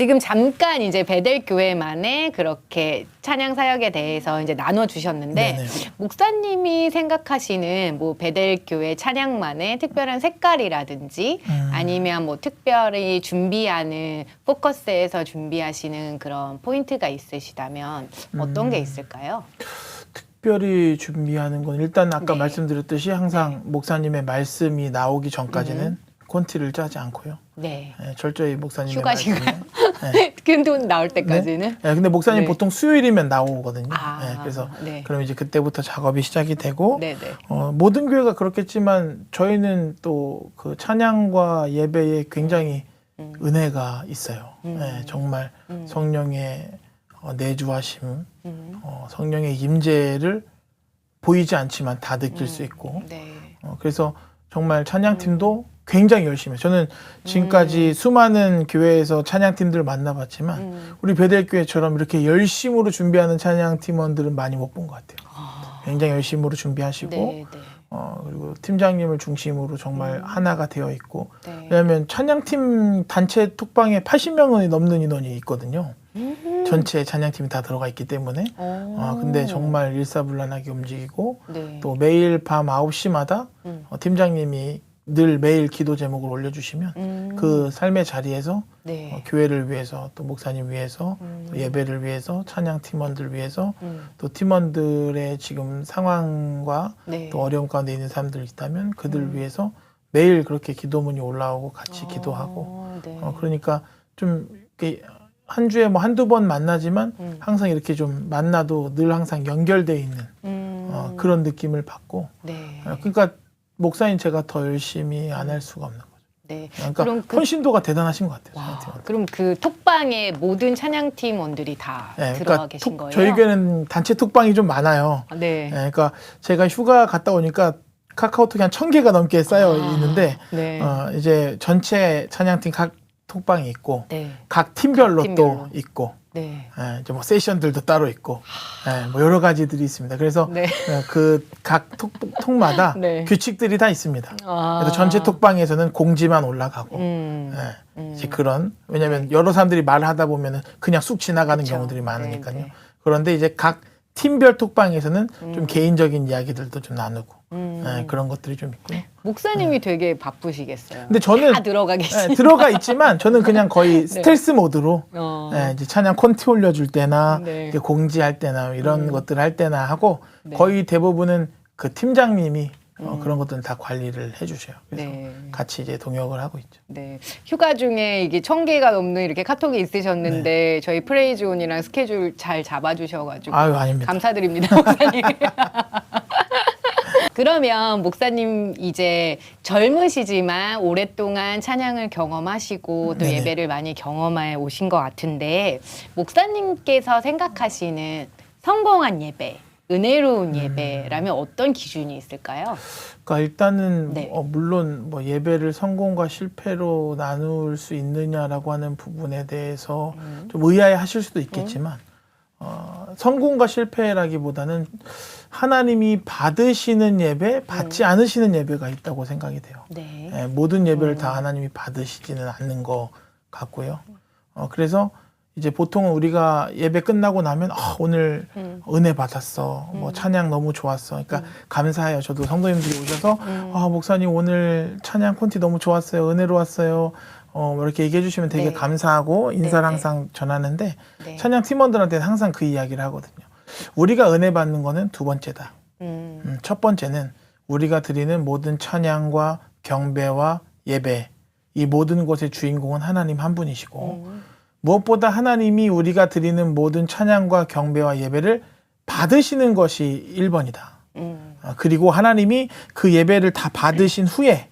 지금 잠깐 이제 베델 교회만의 그렇게 찬양 사역에 대해서 이제 나눠 주셨는데 네네. 목사님이 생각하시는 뭐 베델 교회 찬양만의 특별한 색깔이라든지 음. 아니면 뭐 특별히 준비하는 포커스에서 준비하시는 그런 포인트가 있으시다면 어떤 음. 게 있을까요? 특별히 준비하는 건 일단 아까 네. 말씀드렸듯이 항상 목사님의 말씀이 나오기 전까지는 음. 콘티를 짜지 않고요. 네. 예, 철저히 목사님의 휴가신가요? 네. 큰돈 나올 때까지는 예, 근데 목사님 네. 보통 수요일이면 나오거든요. 아, 예, 그래서 네. 그럼 이제 그때부터 작업이 시작이 되고 네, 네. 어, 모든 교회가 그렇겠지만 저희는 또 그 찬양과 예배에 굉장히 음. 은혜가 있어요. 음. 예, 정말 음. 성령의 어, 내주하심, 음. 어, 성령의 임재를 보이지 않지만 다 느낄 수 있고 네. 어, 그래서 정말 찬양팀도 굉장히 열심히 해요. 저는 지금까지 수많은 교회에서 찬양팀들을 만나봤지만 음. 우리 베델교회처럼 이렇게 열심으로 준비하는 찬양팀원들은 많이 못 본 것 같아요. 아. 굉장히 열심으로 준비하시고 네, 네. 어, 그리고 팀장님을 중심으로 정말 음. 하나가 되어 있고 네. 왜냐하면 찬양팀 단체 톡방에 80명이 넘는 인원이 있거든요. 음. 전체 찬양팀이 다 들어가 있기 때문에 오. 아, 근데 정말 일사불란하게 움직이고 네. 또 매일 밤 9시마다 음. 어, 팀장님이 늘 매일 기도 제목을 올려주시면 음. 그 삶의 자리에서 네. 어, 교회를 위해서 또 목사님 위해서 음. 또 예배를 위해서 찬양 팀원들 위해서 음. 또 팀원들의 지금 상황과 네. 또 어려움 가운데 있는 사람들 있다면 그들 음. 위해서 매일 그렇게 기도문이 올라오고 같이 어, 기도하고 네. 어, 그러니까 좀 이렇게 한 주에 뭐 한두 번 만나지만 음. 항상 이렇게 좀 만나도 늘 항상 연결돼 있는 음. 어, 그런 느낌을 받고 네. 어, 그러니까 목사인 제가 더 열심히 안 할 수가 없는 거죠. 네. 그러니까 그럼 그- 헌신도가 대단하신 것 같아요. 와. 그럼 그 톡방에 모든 찬양 팀원들이 다 네, 들어가 그러니까 계신 톡- 거예요? 저희 교회는 단체 톡방이 좀 많아요. 아, 네. 네, 그러니까 제가 휴가 갔다 오니까 카카오톡이 한 천 개가 넘게 쌓여 아, 있는데 네. 어, 이제 전체 찬양팀 각 톡방이 있고 네. 각 팀별로, 각 팀별로. 또 있고 네. 예, 이제 뭐 세션들도 따로 있고 예, 뭐 여러 가지들이 있습니다. 그래서 네. 그각 톡마다 네. 규칙들이 다 있습니다. 아. 그래서 전체 톡방에서는 공지만 올라가고 음. 예, 음. 이제 그런 왜냐하면 여러 사람들이 말하다 보면은 그냥 쑥 지나가는 그쵸. 경우들이 많으니까요. 네, 네. 그런데 이제 각 팀별 톡방에서는 음. 좀 개인적인 이야기들도 좀 나누고 음. 예, 그런 것들이 좀 있고요. 목사님이 되게 바쁘시겠어요. 근데 저는 다 들어가 계시. 예, 들어가 있지만 저는 그냥 거의 스텔스 모드로 어. 예, 이제 찬양 콘티 올려줄 때나 네. 이렇게 공지할 때나 이런 음. 것들 할 때나 하고 네. 거의 대부분은 그 팀장님이 어, 음. 그런 것들은 다 관리를 해주셔요. 그래서 네. 같이 이제 동역을 하고 있죠. 네. 휴가 중에 이게 천 개가 넘는 이렇게 카톡이 있으셨는데 네. 저희 프레이즈온이랑 스케줄 잘 잡아주셔가지고 아유 아닙니다. 감사드립니다, 목사님. 그러면 목사님 이제 젊으시지만 오랫동안 찬양을 경험하시고 또 네네. 예배를 많이 경험해 오신 것 같은데 목사님께서 생각하시는 성공한 예배, 은혜로운 예배라면 어떤 기준이 있을까요? 그러니까 일단은 네. 어, 물론 뭐 예배를 성공과 실패로 나눌 수 있느냐라고 하는 부분에 대해서 음. 좀 의아해하실 수도 있겠지만 어, 성공과 실패라기보다는 하나님이 받으시는 예배, 받지 않으시는 예배가 있다고 생각이 돼요. 네. 예, 모든 예배를 음. 다 하나님이 받으시지는 않는 것 같고요. 어, 그래서 이제 보통은 우리가 예배 끝나고 나면 아, 오늘 음. 은혜 받았어. 뭐 찬양 너무 좋았어. 그러니까 감사해요. 저도 성도님들이 오셔서 음. 아, 목사님 오늘 찬양 콘티 너무 좋았어요. 은혜로웠어요. 어, 뭐 이렇게 얘기해 주시면 되게 네. 감사하고 인사를 네, 네. 항상 전하는데 네. 찬양 팀원들한테는 항상 그 이야기를 하거든요. 우리가 은혜 받는 거는 두 번째다. 음. 음, 첫 번째는 우리가 드리는 모든 찬양과 경배와 예배 이 모든 것의 주인공은 하나님 한 분이시고 음. 무엇보다 하나님이 우리가 드리는 모든 찬양과 경배와 예배를 받으시는 것이 1번이다. 음. 그리고 하나님이 그 예배를 다 받으신 후에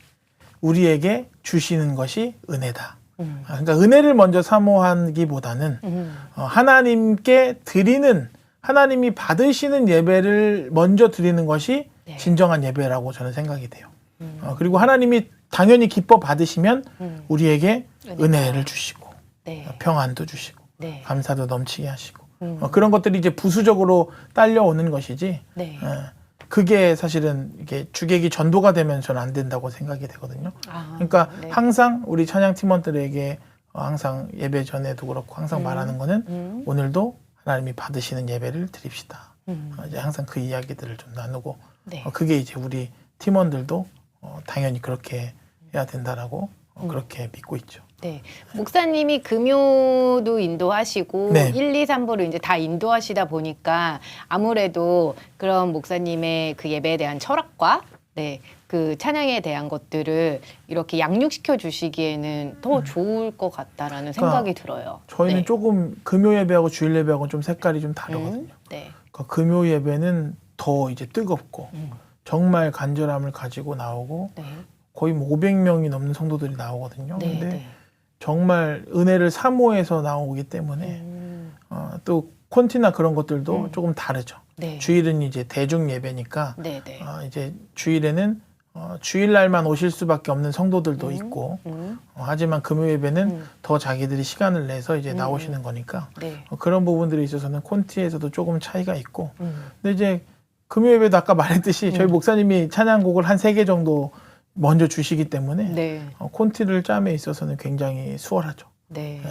우리에게 주시는 것이 은혜다. 음. 아, 그러니까 은혜를 먼저 사모하기보다는 음. 어, 하나님께 드리는 하나님이 받으시는 예배를 먼저 드리는 것이 네. 진정한 예배라고 저는 생각이 돼요. 음. 어, 그리고 하나님이 당연히 기뻐 받으시면 음. 우리에게. 은혜를 주시고 네. 어, 평안도 주시고 네. 감사도 넘치게 하시고 음. 어, 그런 것들이 이제 부수적으로 딸려오는 것이지 네. 어, 그게 사실은 이게 주객이 전도가 되면 저는 안 된다고 생각이 되거든요. 아, 그러니까 네. 항상 우리 찬양 팀원들에게 어, 항상 예배 전에도 그렇고 항상 음. 말하는 거는 음. 오늘도 하나님이 받으시는 예배를 드립시다. 음. 어, 이제 항상 그 이야기들을 좀 나누고 네. 어, 그게 이제 우리 팀원들도 어, 당연히 그렇게 해야 된다라고 어, 음. 그렇게 믿고 있죠. 네. 목사님이 금요도 인도하시고 네. 1, 2, 3부를 이제 다 인도하시다 보니까 아무래도 그런 목사님의 그 예배에 대한 철학과 네. 그 찬양에 대한 것들을 이렇게 양육시켜 주시기에는 더 좋을 것 같다라는 생각이 들어요. 음. 그러니까 저희는 네. 조금 금요 예배하고 주일 예배하고는 좀 색깔이 좀 다르거든요. 음, 네. 그러니까 금요 예배는 더 이제 뜨겁고 음, 정말 간절함을 가지고 나오고 네. 거의 뭐 500명이 넘는 성도들이 나오거든요. 네. 근데 네. 정말 은혜를 사모해서 나오기 때문에 음, 어, 또 콘티나 그런 것들도 음. 조금 다르죠. 네. 주일은 이제 대중 예배니까 네, 네. 어, 이제 주일에는 어, 주일날만 오실 수밖에 없는 성도들도 음. 있고 음, 어, 하지만 금요 예배는 음, 더 자기들이 시간을 내서 이제 음. 나오시는 거니까 네. 어, 그런 부분들에 있어서는 콘티에서도 조금 차이가 있고 음, 근데 이제 금요 예배도 아까 말했듯이 저희 음. 목사님이 찬양곡을 한 세 개 정도 먼저 주시기 때문에 네. 어, 콘티를 짬에 있어서는 굉장히 수월하죠. 네. 네.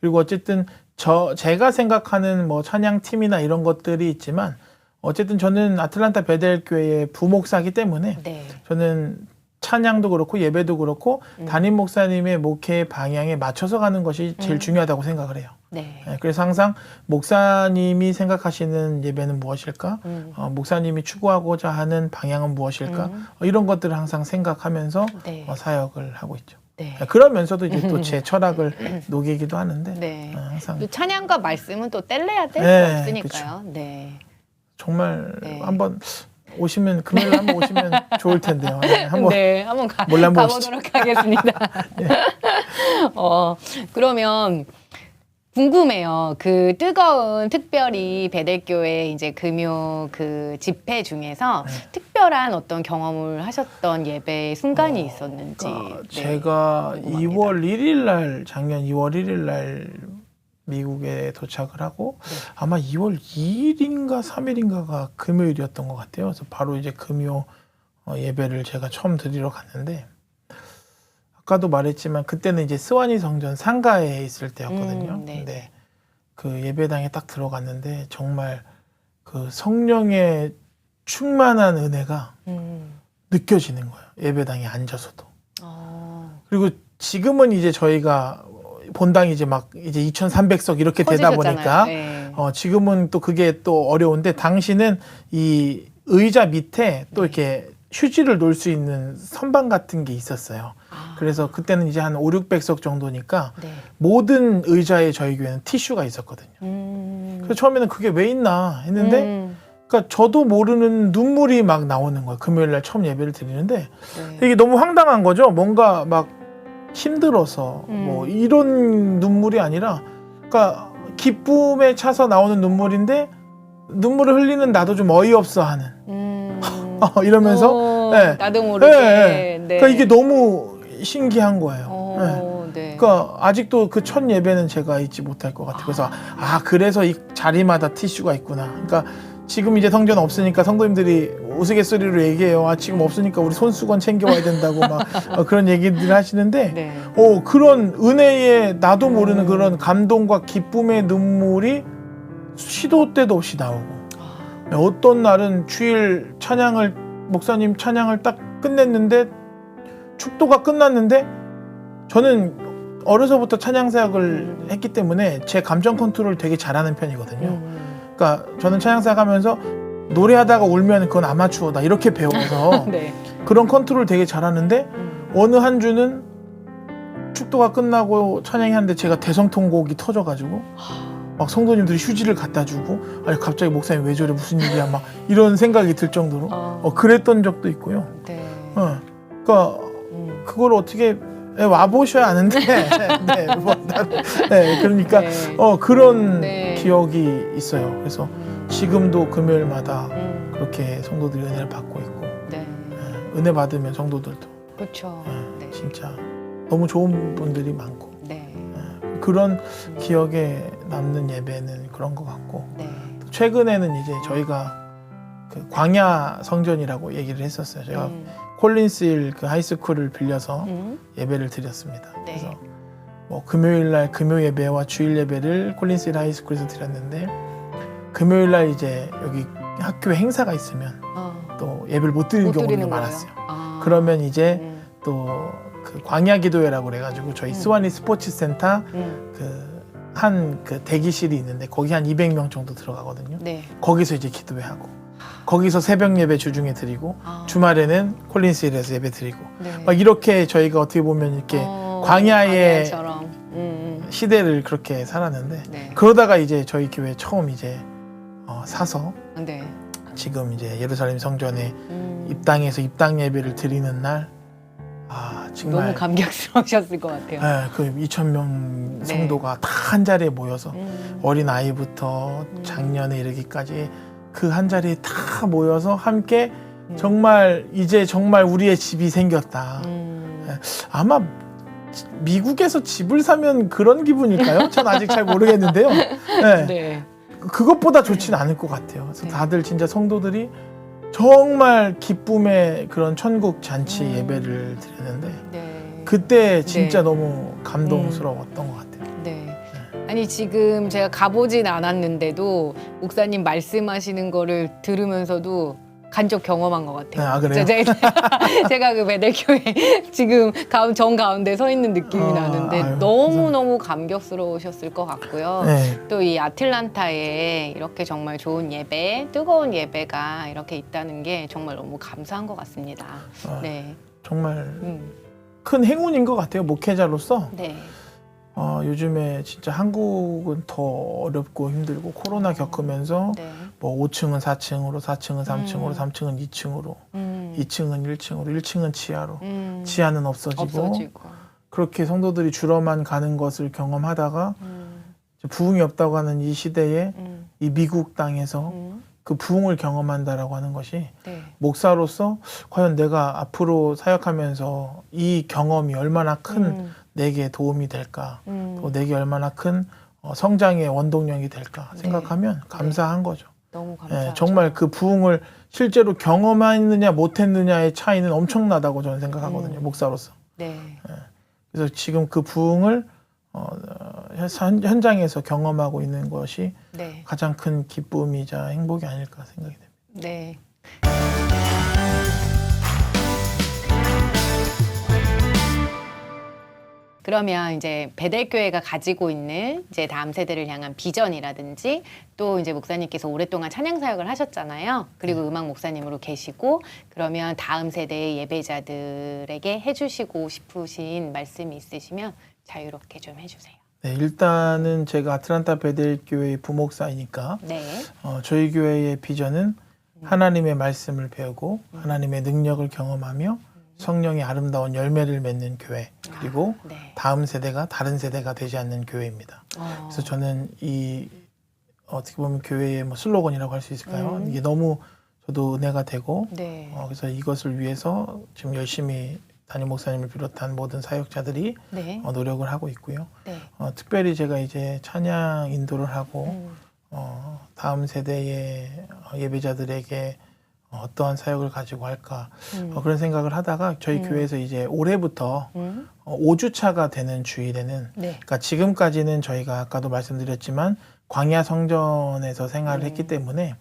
그리고 어쨌든 저 제가 생각하는 뭐 찬양 팀이나 이런 것들이 있지만 어쨌든 저는 아틀란타 베델 교회의 부목사기 때문에 네. 저는 찬양도 그렇고 예배도 그렇고 음. 담임 목사님의 목회 방향에 맞춰서 가는 것이 제일 음. 중요하다고 생각을 해요. 네. 네, 그래서 항상 목사님이 생각하시는 예배는 무엇일까? 음, 어, 목사님이 추구하고자 하는 방향은 무엇일까? 음. 어, 이런 것들을 항상 생각하면서 네. 어, 사역을 하고 있죠. 네. 그러면서도 이제 또 제 철학을 녹이기도 하는데 네. 어, 항상 또 찬양과 말씀은 또 뗄래야 뗄수 네, 없으니까요. 네. 정말 네. 한번 오시면 금요일 한번 오시면 좋을 텐데요. 네, 한번 네, 한번 가, 가보도록 하겠습니다. 어, 그러면 궁금해요. 그 뜨거운 특별히 베델교회 이제 금요 그 집회 중에서 네. 특별한 어떤 경험을 하셨던 예배 순간이 있었는지. 그러니까 네. 제가 궁금합니다. 2월 1일 날 작년 2월 1일 날 미국에 도착을 하고 네. 아마 2월 2일인가 3일인가가 금요일이었던 것 같아요. 그래서 바로 이제 금요 어, 예배를 제가 처음 드리러 갔는데 아까도 말했지만 그때는 이제 스와니 성전 상가에 있을 때였거든요. 음, 네. 근데 그 예배당에 딱 들어갔는데 정말 그 성령의 충만한 은혜가 음. 느껴지는 거예요. 예배당에 앉아서도. 어, 그리고 지금은 이제 저희가 본당이 이제 막 이제 2,300석 이렇게 되다. 보니까 네. 어 지금은 또 그게 또 어려운데 당시는 이 의자 밑에 또 네. 이렇게 휴지를 놓을 수 있는 선반 같은 게 있었어요. 아, 그래서 그때는 이제 한 5, 600석 정도니까 네. 모든 의자에 저희 교회는 티슈가 있었거든요. 음. 그래서 처음에는 그게 왜 있나 했는데 음. 그러니까 저도 모르는 눈물이 막 나오는 거예요. 금요일 날 처음 예배를 드리는데 네. 이게 너무 황당한 거죠. 뭔가 막 힘들어서 음. 뭐 이런 눈물이 아니라 그러니까 기쁨에 차서 나오는 눈물인데 눈물을 흘리는 나도 좀 어이없어 하는 음. 어, 이러면서 오, 네. 나도 모르게. 네, 네. 그러니까 이게 너무 신기한 거예요. 네. 어, 네. 그러니까 아직도 그 첫 예배는 제가 잊지 못할 것 같아요. 그래서 아 그래서 이 자리마다 티슈가 있구나. 그러니까 지금 이제 성전 없으니까 성도님들이 우스갯소리로 얘기해요. 아 지금 없으니까 우리 손수건 챙겨와야 된다고 막 어, 그런 얘기들 하시는데 네. 어 그런 은혜의 나도 모르는 음. 그런 감동과 기쁨의 눈물이 시도 때도 없이 나오고 아, 어떤 날은 주일 찬양을 목사님 찬양을 딱 끝냈는데 축도가 끝났는데 저는 어려서부터 찬양 사역을 음. 했기 때문에 제 감정 컨트롤 되게 잘하는 편이거든요. 음. 그러니까 저는 찬양 사역하면서 노래하다가 울면 그건 아마추어다 이렇게 배워서 네. 그런 컨트롤 되게 잘하는데 음. 어느 한 주는 축도가 끝나고 찬양이 하는데 제가 대성통곡이 터져가지고 막 성도님들이 휴지를 갖다 주고 아니 갑자기 목사님 왜 저래 무슨 일이야 막 이런 생각이 들 정도로 어, 어 그랬던 적도 있고요. 네. 어 그러니까 음. 그걸 어떻게 와 보셔야 아는데 네, 뭐, 나- 네 그러니까 네. 어 그런 네. 기억이 있어요. 그래서 음. 지금도 금요일마다 음. 그렇게 성도들이 은혜를 받고 있고 네. 예, 은혜 받으면 성도들도 그렇죠. 예, 네. 진짜 너무 좋은 분들이 많고 네. 예, 그런 기억에 남는 예배는 그런 것 같고 네. 최근에는 이제 저희가 그 광야 성전이라고 얘기를 했었어요. 제가 음. 콜린스힐 그 하이스쿨을 빌려서 음. 예배를 드렸습니다. 네. 그래서 뭐 금요일 날 금요 예배와 주일 예배를 콜린스 하이스쿨에서 드렸는데 금요일 날 이제 여기 학교에 행사가 있으면 어, 또 예배를 못 드리는 못 경우도 드리는 많았어요. 아. 그러면 이제 음, 또 그 광야 기도회라고 그래가지고 저희 음. 스와니 스포츠 센터 음, 그한 그 대기실이 있는데 거기 한 200명 정도 들어가거든요. 네. 거기서 이제 기도회 하고 거기서 새벽 예배 주중에 드리고 아, 주말에는 콜린스힐에서 예배 드리고 네. 막 이렇게 저희가 어떻게 보면 이렇게 어, 광야의. 음, 시대를 그렇게 살았는데 음. 네. 그러다가 이제 저희 교회 처음 이제 어, 사서 네. 지금 이제 예루살렘 성전에 음, 입당해서 입당 예배를 드리는 날 아, 정말 너무 감격스러우셨을 것 같아요. 예, 그 2천 명 네. 성도가 다 한 자리에 모여서 음, 어린 아이부터 음. 작년에 이르기까지 그 한 자리에 다 모여서 함께 음. 정말 이제 정말 우리의 집이 생겼다. 음, 아마 지- 미국에서 집을 사면 그런 기분일까요? 전 아직 잘 모르겠는데요. 네. 네. 그것보다 좋지는 않을 것 같아요. 그래서 네. 다들 진짜 성도들이 정말 기쁨의 그런 천국 잔치 음. 예배를 드렸는데 네. 그때 진짜 네. 너무 감동스러웠던 것 같아요. 네. 아니 지금 제가 가보진 않았는데도 목사님 말씀하시는 거를 들으면서도 간접 경험한 것 같아요. 네, 아, 그래요? 제가, 제가 그 베델교회 지금 가운 정 가운데 서 있는 느낌이 아, 나는데 아유, 너무 너무 감격스러우셨을 것 같고요. 네. 또이 아틀란타에 이렇게 정말 좋은 예배, 뜨거운 예배가 이렇게 있다는 게 정말 너무 감사한 것 같습니다. 어, 네, 정말 음, 큰 행운인 것 같아요. 목회자로서 네, 어, 요즘에 진짜 한국은 더 어렵고 힘들고 코로나 겪으면서 네, 뭐 5층은 4층으로, 4층은 3층으로, 음. 3층은 2층으로, 음, 2층은 1층으로, 1층은 지하로, 음, 지하는 없어지고, 없어지고, 그렇게 성도들이 줄어만 가는 것을 경험하다가 음, 부흥이 없다고 하는 이 시대에 음, 이 미국 땅에서 음, 그 부흥을 경험한다라고 하는 것이 네, 목사로서 과연 내가 앞으로 사역하면서 이 경험이 얼마나 큰 음, 내게 도움이 될까, 음, 또 내게 얼마나 큰 어, 성장의 원동력이 될까 네. 생각하면 감사한 거죠. 너무 예, 감사하죠. 정말 그 부흥을 실제로 경험했느냐 못했느냐의 차이는 엄청나다고 저는 생각하거든요. 음. 목사로서. 네, 그래서 지금 그 부흥을 어, 현- 현장에서 경험하고 있는 것이 네, 가장 큰 기쁨이자 행복이 아닐까 생각이 됩니다. 네. 그러면 이제 베델교회가 가지고 있는 이제 다음 세대를 향한 비전이라든지 또 이제 목사님께서 오랫동안 찬양 사역을 하셨잖아요. 그리고 음악 목사님으로 계시고 그러면 다음 세대의 예배자들에게 해주시고 싶으신 말씀이 있으시면 자유롭게 좀 해주세요. 네, 일단은 제가 아틀란타 베델 교회의 부목사이니까 네, 어, 저희 교회의 비전은 하나님의 말씀을 배우고 하나님의 능력을 경험하며 성령의 아름다운 열매를 맺는 교회 그리고 네. 다음 세대가 다른 세대가 되지 않는 교회입니다. 어, 그래서 저는 이 어떻게 보면 교회의 뭐 슬로건이라고 할 수 있을까요? 음. 이게 너무 저도 은혜가 되고 네, 어, 그래서 이것을 위해서 지금 열심히 담임 목사님을 비롯한 모든 사역자들이 네, 어, 노력을 하고 있고요. 네. 어, 특별히 제가 이제 찬양 인도를 하고 음, 어, 다음 세대의 어, 예배자들에게 어, 어떠한 사역을 가지고 할까 음, 어, 그런 생각을 하다가 저희 음. 교회에서 이제 올해부터 음, 어, 5주차가 되는 주일에는 네, 그러니까 지금까지는 저희가 아까도 말씀드렸지만 광야 성전에서 생활을 음. 했기 때문에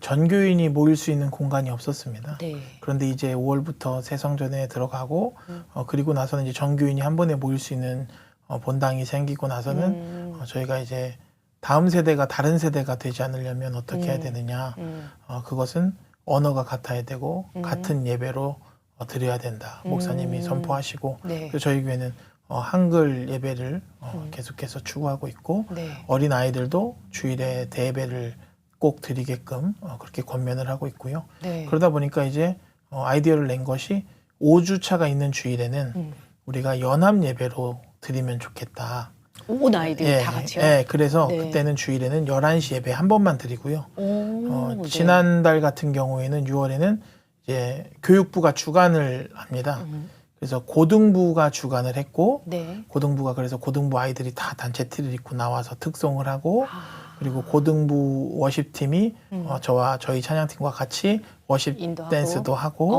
전교인이 모일 수 있는 공간이 없었습니다. 네. 그런데 이제 5월부터 새 성전에 들어가고 음. 어, 그리고 나서는 이제 전교인이 한 번에 모일 수 있는 어, 본당이 생기고 나서는 음, 어, 저희가 이제 다음 세대가 다른 세대가 되지 않으려면 어떻게 해야 음. 되느냐 음, 어, 그것은 언어가 같아야 되고 음. 같은 예배로 어, 드려야 된다 목사님이 음. 선포하시고 네, 그래서 저희 교회는 어, 한글 예배를 어, 음. 계속해서 추구하고 있고 네, 어린 아이들도 주일에 대예배를 꼭 드리게끔 어, 그렇게 권면을 하고 있고요. 네. 그러다 보니까 이제 어, 아이디어를 낸 것이 5주 차가 있는 주일에는 음. 우리가 연합 예배로 드리면 좋겠다. 온 아이들 예, 다 같이요. 예, 그래서 네. 그때는 주일에는 11시 예배 한 번만 드리고요. 오, 어, 네. 지난달 같은 경우에는 6월에는 이제 교육부가 주관을 합니다. 음, 그래서 고등부가 주관을 했고 네. 고등부가 그래서 고등부 아이들이 다 단체 티를 입고 나와서 특송을 하고 아, 그리고 고등부 워십팀이 음. 어, 저와 저희 찬양팀과 같이 워십 인도하고. 댄스도 하고 어.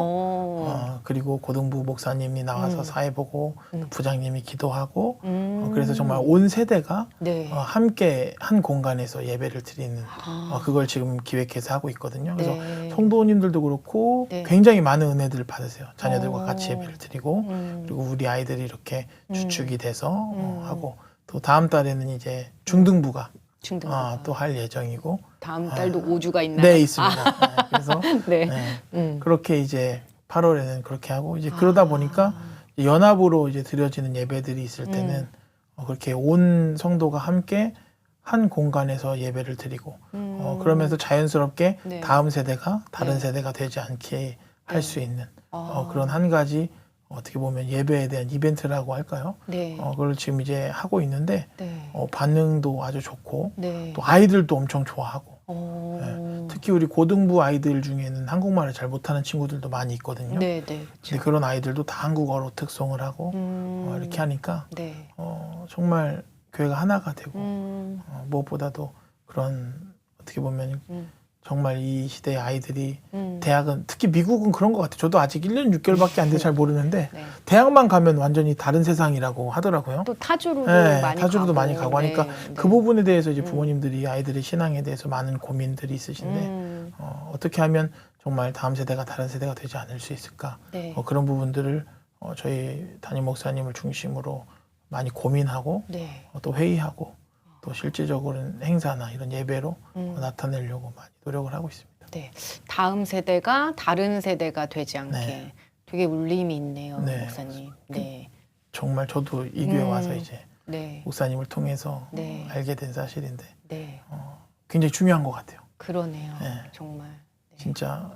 어, 그리고 고등부 목사님이 나와서 음. 사회 보고 음. 부장님이 기도하고 음. 어, 그래서 정말 온 세대가 네. 어, 함께 한 공간에서 예배를 드리는 아. 어, 그걸 지금 기획해서 하고 있거든요. 그래서 네. 성도님들도 그렇고 네. 굉장히 많은 은혜들을 받으세요. 자녀들과 어. 같이 예배를 드리고 음. 그리고 우리 아이들이 이렇게 음. 주축이 돼서 어, 음. 하고 또 다음 달에는 이제 중등부가 중등. 어, 또할 예정이고 다음 아. 달도 5주가 있나요? 네 있습니다. 네, 그래서 네. 네, 음. 그렇게 이제 8월에는 그렇게 하고 이제 그러다 아. 보니까 연합으로 이제 드려지는 예배들이 있을 음. 때는 어, 그렇게 온 성도가 함께 한 공간에서 예배를 드리고 어, 음. 그러면서 자연스럽게 네. 다음 세대가 다른 네. 세대가 되지 않게 네. 할수 있는 어, 아. 그런 한 가지 어떻게 보면 예배에 대한 이벤트라고 할까요? 네. 어, 그걸 지금 이제 하고 있는데 네. 어, 반응도 아주 좋고 네. 또 아이들도 엄청 좋아하고 어. 네. 특히 우리 고등부 아이들 중에는 한국말을 잘 못하는 친구들도 많이 있거든요. 네, 네. 근데 그런 아이들도 다 한국어로 특송을 하고 음. 어, 이렇게 하니까 네. 어, 정말 교회가 하나가 되고 음. 어, 무엇보다도 그런 어떻게 보면 음. 정말 이 시대의 아이들이 음. 대학은 특히 미국은 그런 것 같아요. 저도 아직 1년 6개월밖에 안 돼 잘 모르는데 네. 대학만 가면 완전히 다른 세상이라고 하더라고요. 또 타주로도 네, 많이 타주로도 가고. 많이 가고 하니까 네, 네. 그 부분에 대해서 이제 음. 부모님들이 아이들의 신앙에 대해서 많은 고민들이 있으신데 음. 어, 어떻게 하면 정말 다음 세대가 다른 세대가 되지 않을 수 있을까? 네. 어, 그런 부분들을 어, 저희 담임 목사님을 중심으로 많이 고민하고 네. 어, 또 회의하고 또 실질적으로는 행사나 이런 예배로 음. 어, 나타내려고 많이 노력을 하고 있습니다. 네. 다음 세대가 다른 세대가 되지 않게 네. 되게 울림이 있네요, 네. 목사님. 네. 정말 저도 이 교회 음. 와서 이제 네. 목사님을 통해서 네. 어, 알게 된 사실인데 네. 어, 굉장히 중요한 것 같아요. 그러네요. 네. 정말. 네. 진짜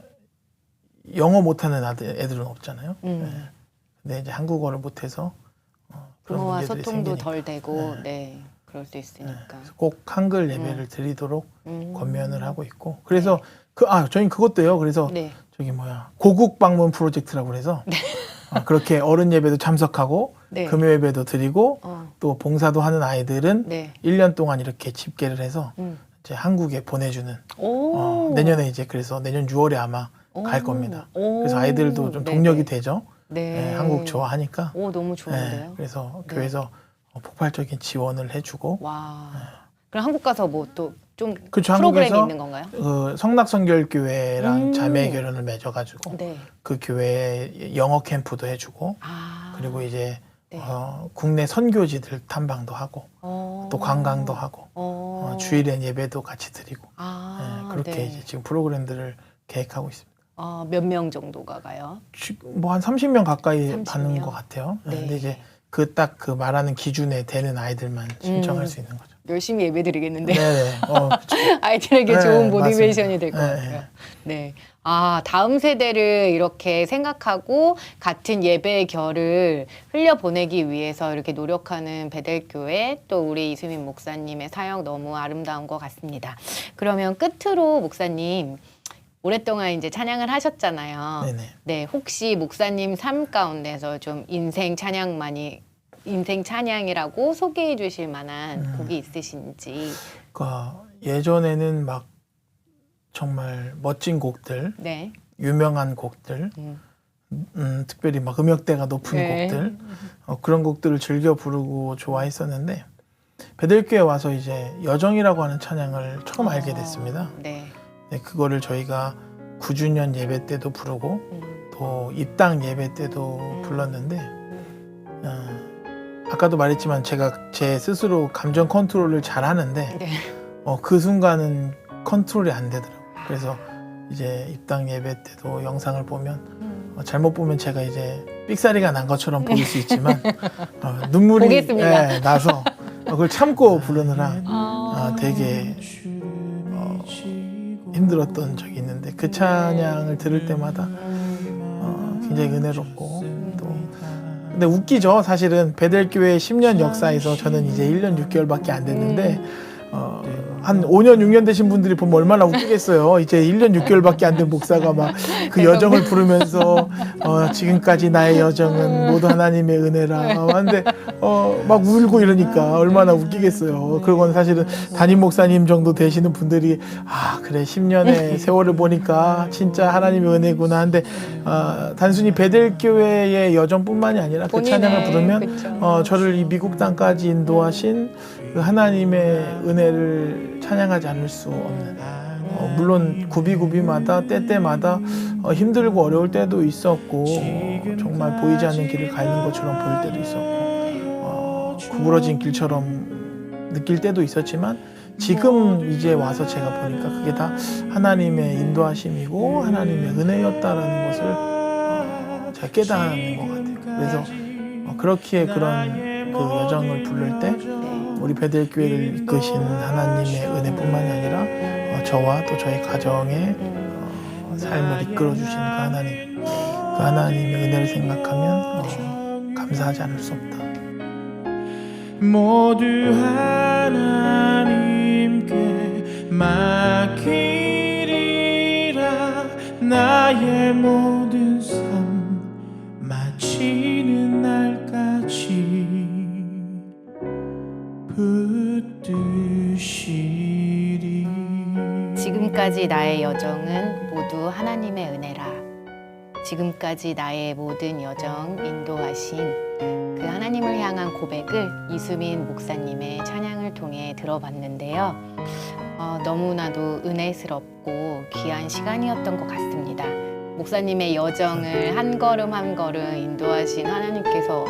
영어 못하는 아들 애들은 없잖아요. 음. 네. 근데 이제 한국어를 못해서 어, 그런 부모와 문제들이 소통도 생기니까. 덜 되고 네. 네. 그럴 수 네. 있으니까. 그래서 꼭 한글 예배를 드리도록 음. 권면을 하고 있고 그래서 그 아 저희 그것도요. 그래서 네. 저기 뭐야 고국 방문 프로젝트라고 그래서 아, 그렇게 어른 예배도 참석하고 네. 금요 예배도 드리고 어. 또 봉사도 하는 아이들은 네. 1년 동안 이렇게 집계를 해서 음. 이제 한국에 보내주는 오. 어, 내년에 이제 그래서 내년 6월에 아마 갈 오. 겁니다. 오. 그래서 아이들도 좀 네네. 동력이 되죠. 네. 네, 한국 좋아하니까. 오 너무 네, 좋은데요. 그래서 네. 교회에서 어, 폭발적인 지원을 해주고 와. 그럼 한국 가서 뭐 또 좀 그쵸, 프로그램이 한국에서 있는 건가요? 그 성락성결교회랑 음. 자매 결연을 맺어가지고 네. 그 교회에 영어 캠프도 해주고 아. 그리고 이제 네. 어, 국내 선교지들 탐방도 하고 어. 또 관광도 하고 어. 어, 주일엔 예배도 같이 드리고 아. 네, 그렇게 네. 이제 지금 프로그램들을 계획하고 있습니다. 어, 몇 명 정도가 가요? 뭐 한 30명 가까이 30 받는 명? 것 같아요. 네. 네. 근데 이제 그 딱 그 말하는 기준에 되는 아이들만 신청할 음. 수 있는 거죠. 열심히 예배 드리겠는데 네, 어, 그쵸. 아이들에게 네, 좋은 모티베이션이. 될 것 네, 같아요. 네. 네. 아, 다음 세대를 이렇게 생각하고 같은 예배의 결을 흘려보내기 위해서 이렇게 노력하는 베델교회 또 우리 이수민 목사님의 사역 너무 아름다운 것 같습니다. 그러면 끝으로 목사님 오랫동안 이제 찬양을 하셨잖아요. 네네. 네, 혹시 목사님 삶 가운데서 좀 인생 찬양만이 인생 찬양이라고 소개해 주실 만한 음. 곡이 있으신지. 그러니까 예전에는 막 정말 멋진 곡들, 네. 유명한 곡들, 음. 음, 특별히 막 음역대가 높은 네. 곡들 어, 그런 곡들을 즐겨 부르고 좋아했었는데 베델교에 와서 이제 여정이라고 하는 찬양을 처음 알게 됐습니다. 네. 네, 그거를 저희가 9주년 예배 때도 부르고 음. 또 입당 예배 때도 불렀는데 어, 아까도 말했지만 제가 제 스스로 감정 컨트롤을 잘 하는데 네. 어, 그 순간은 컨트롤이 안 되더라고요. 그래서 이제 입당 예배 때도 영상을 보면 음. 어, 잘못 보면 제가 이제 삑사리가 난 것처럼 보일 수 있지만 어, 눈물이. 예, 나서 어, 그걸 참고 부르느라 아, 아, 되게 어, 힘들었던 적이 있는데 그 찬양을 들을 때마다 어, 굉장히 은혜롭고 또 근데 웃기죠. 사실은 베델교회 10년 역사에서 저는 이제 1년 6개월밖에 안 됐는데 어, 한 5년 6년 되신 분들이 보면 얼마나 웃기겠어요. 이제 1년 6개월밖에 안 된 목사가 막 그 여정을 부르면서 어, 지금까지 나의 여정은 모두 하나님의 은혜라. 하는데 어, 막 울고 이러니까 얼마나 웃기겠어요. 그건 사실은 담임 목사님 정도 되시는 분들이 아 그래 10년의 세월을 보니까 진짜 하나님의 은혜구나. 한데 어, 단순히 베델 교회의 여정뿐만이 아니라 그 찬양을 부르면. 어, 저를 이 미국 땅까지 인도하신 그 하나님의 은혜를 찬양하지 않을 수 없는 어, 물론 구비구비마다 때때마다 어, 힘들고 어려울 때도 있었고 어, 정말 보이지 않는 길을 가 있는 것처럼 보일 때도 있었고 어, 구부러진 길처럼 느낄 때도 있었지만 지금 이제 와서 제가 보니까 그게 다 하나님의 인도하심이고 하나님의 은혜였다라는 것을 어, 제가 깨닫는 것 같아요. 그래서 어, 그렇기에 그런 그 여정을 부를 때 네. 우리 베델 교회를 이끄신 하나님의 은혜뿐만이 아니라 어, 저와 또 저희 가정의 어, 삶을 이끌어 주신 그 하나님, 그 하나님의 은혜를 생각하면 어, 감사하지 않을 수 없다. 모두 하나님께 맡기리라 나의 모든 지금까지 나의 여정은 모두 하나님의 은혜라. 지금까지 나의 모든 여정 인도하신 그 하나님을 향한 고백을 이수민 목사님의 찬양을 통해 들어봤는데요. 어, 너무나도 은혜스럽고 귀한 시간이었던 것 같습니다. 목사님의 여정을 한 걸음 한 걸음 인도하신 하나님께서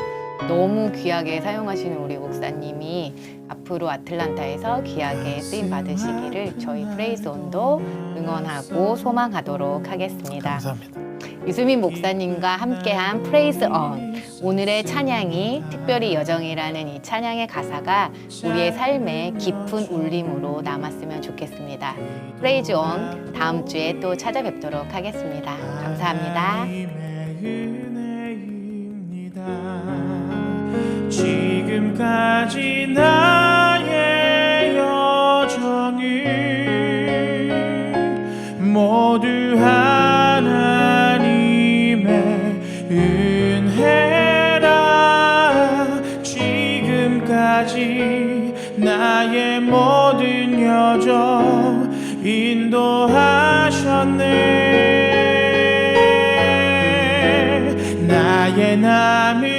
너무 귀하게 사용하시는 우리 목사님이 앞으로 아틀란타에서 귀하게 쓰임 받으시기를 저희 프레이즈 온도 응원하고 소망하도록 하겠습니다. 감사합니다. 유수민 목사님과 함께한 프레이즈 언 오늘의 찬양이 특별히 여정이라는 이 찬양의 가사가 우리의 삶에 깊은 울림으로 남았으면 좋겠습니다. 프레이즈 온 다음 주에 또 찾아뵙도록 하겠습니다. 감사합니다. 지금까지 나의 여정은 모두 하나님의 은혜라. 지금까지 나의 모든 여정 인도하셨네. 나의 남은